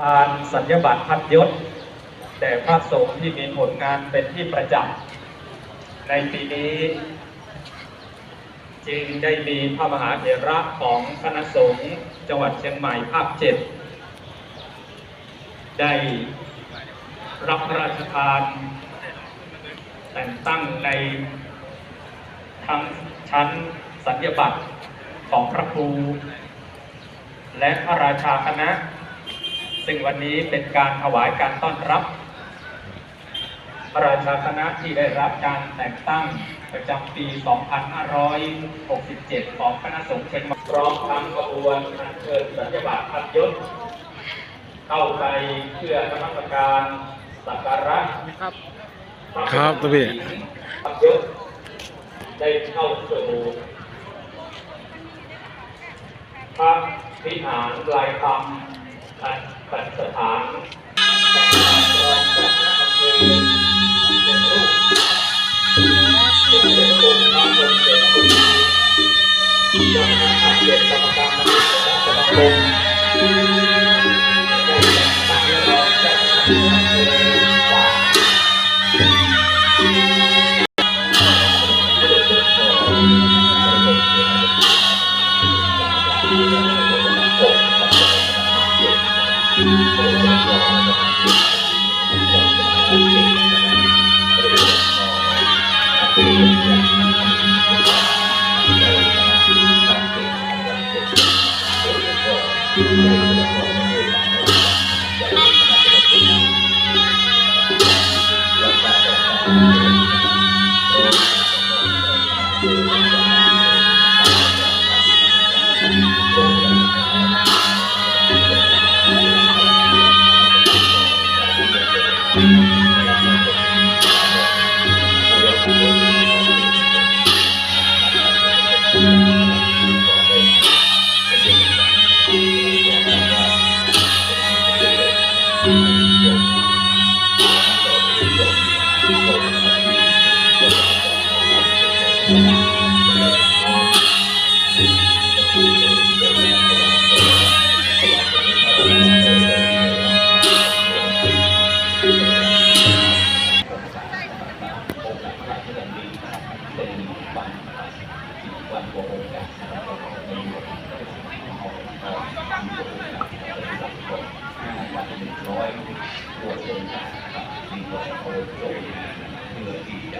ทานสัญญบัตรพัดยศแด่พระสงฆ์ที่มีผลงานเป็นที่ประจักษ์ในปีนี้ จึงได้มีพระมหาเถระของคณะสงฆ์จังหวัดเชียงใหม่ภาคเจ็ดได้รับพระราชทาน แต่งตั้งในทั้งชั้นสัญญบัตรของพระครู และพระราชาคณะ ซึ่งวันนี้เป็นการถวายการต้อนรับพระราชาคณะที่ได้รับการแต่งตั้งประจำปี 2567 ของคณะสงฆ์เชียงใหม่พร้อมทั้งขบวนอัญเชิญสัญญบัตรพัดยศ เข้าไปเพื่อนมัสการสักการะครับครับตัวพี่พัดยศได้เข้าสู่พระวิหารลายคำ และปัสถานแต่งรองจากพระอำเภอเป็นรูปเป็นองค์พระเด็จคุณ วันโกงกัน